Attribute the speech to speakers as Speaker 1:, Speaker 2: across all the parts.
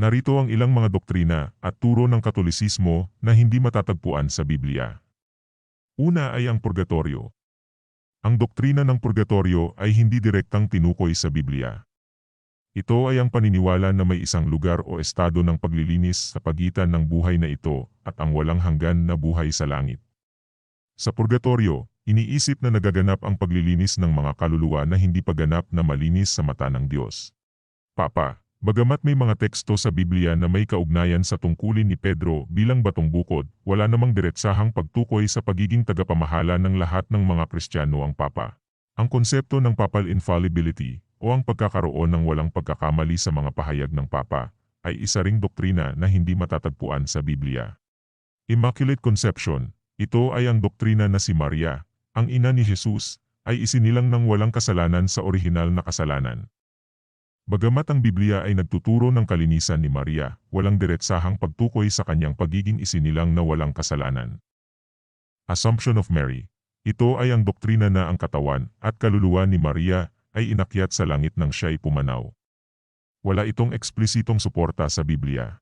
Speaker 1: Narito ang ilang mga doktrina at turo ng Katolisismo na hindi matatagpuan sa Biblia. Una ay ang purgatorio. Ang doktrina ng purgatorio ay hindi direktang tinukoy sa Biblia. Ito ay ang paniniwala na may isang lugar o estado ng paglilinis sa pagitan ng buhay na ito at ang walang hanggan na buhay sa langit. Sa purgatorio, iniisip na nagaganap ang paglilinis ng mga kaluluwa na hindi paganap na malinis sa mata ng Diyos. Papa, bagamat may mga teksto sa Biblia na may kaugnayan sa tungkulin ni Pedro bilang batong bukod, wala namang diretsahang pagtukoy sa pagiging tagapamahala ng lahat ng mga Kristiyano ang Papa. Ang konsepto ng papal infallibility o ang pagkakaroon ng walang pagkakamali sa mga pahayag ng Papa ay isa ring doktrina na hindi matatagpuan sa Biblia. Immaculate Conception, ito ay ang doktrina na si Maria, ang ina ni Jesus, ay isinilang ng walang kasalanan sa orihinal na kasalanan. Bagamat ang Biblia ay nagtuturo ng kalinisan ni Maria, walang diretsahang pagtukoy sa kanyang pagiging isinilang na walang kasalanan. Assumption of Mary Ito ay ang doktrina na ang katawan at kaluluwa ni Maria ay inakyat sa langit nang siya'y pumanaw. Wala itong eksplisitong suporta sa Biblia.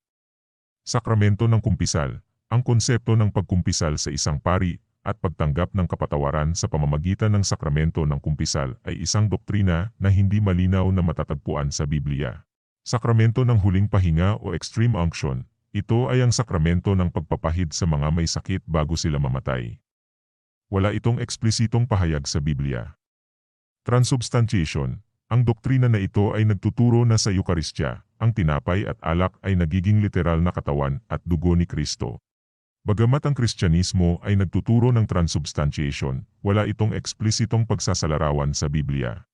Speaker 1: Sakramento ng kumpisal, ang konsepto ng pagkumpisal sa isang pari at pagtanggap ng kapatawaran sa pamamagitan ng sakramento ng kumpisal ay isang doktrina na hindi malinaw na matatagpuan sa Biblia. Sakramento ng huling pahinga o extreme unction, ito ay ang sakramento ng pagpapahid sa mga may sakit bago sila mamatay. Wala itong eksplisitong pahayag sa Biblia. Transubstantiation, ang doktrina na ito ay nagtuturo na sa Eukaristya, ang tinapay at alak ay nagiging literal na katawan at dugo ni Kristo. Bagamat ang Kristyanismo ay nagtuturo ng transubstantiation, wala itong eksplisitong pagsasalarawan sa Biblia.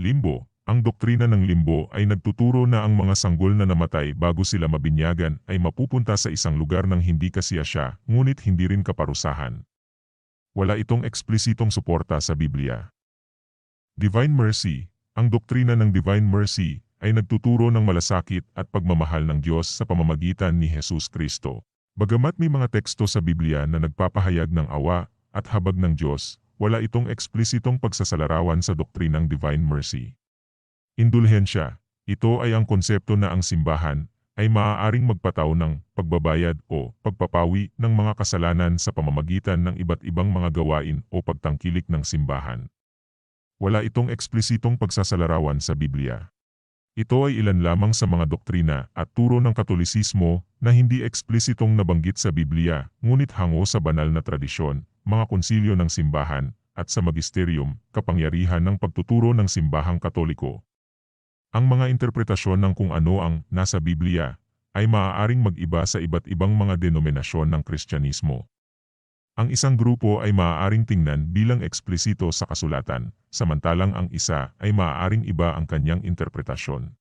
Speaker 1: Limbo, ang doktrina ng limbo ay nagtuturo na ang mga sanggol na namatay bago sila mabinyagan ay mapupunta sa isang lugar ng hindi kasiya siya, ngunit hindi rin kaparusahan. Wala itong eksplisitong suporta sa Biblia. Divine Mercy, ang doktrina ng Divine Mercy ay nagtuturo ng malasakit at pagmamahal ng Diyos sa pamamagitan ni Jesus Kristo. Bagamat may mga teksto sa Biblia na nagpapahayag ng awa at habag ng Diyos, wala itong eksplisitong pagsasalarawan sa doktrinang Divine Mercy. Indulhensya, ito ay ang konsepto na ang simbahan ay maaaring magpataw ng pagbabayad o pagpapawi ng mga kasalanan sa pamamagitan ng iba't ibang mga gawain o pagtangkilik ng simbahan. Wala itong eksplisitong pagsasalarawan sa Biblia. Ito ay ilan lamang sa mga doktrina at turo ng Katolisismo na hindi eksplisitong nabanggit sa Biblia, ngunit hango sa banal na tradisyon, mga konsilyo ng simbahan, at sa magisterium, kapangyarihan ng pagtuturo ng simbahang katoliko. Ang mga interpretasyon ng kung ano ang nasa Biblia ay maaaring mag-iba sa iba't ibang mga denominasyon ng Kristyanismo. Ang isang grupo ay maaaring tingnan bilang eksplisito sa kasulatan, samantalang ang isa ay maaaring iba ang kanyang interpretasyon.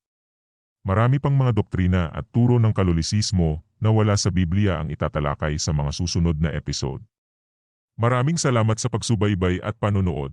Speaker 1: Marami pang mga doktrina at turo ng kalolisismo na wala sa Biblia ang itatalakay sa mga susunod na episode. Maraming salamat sa pagsubaybay at panonood.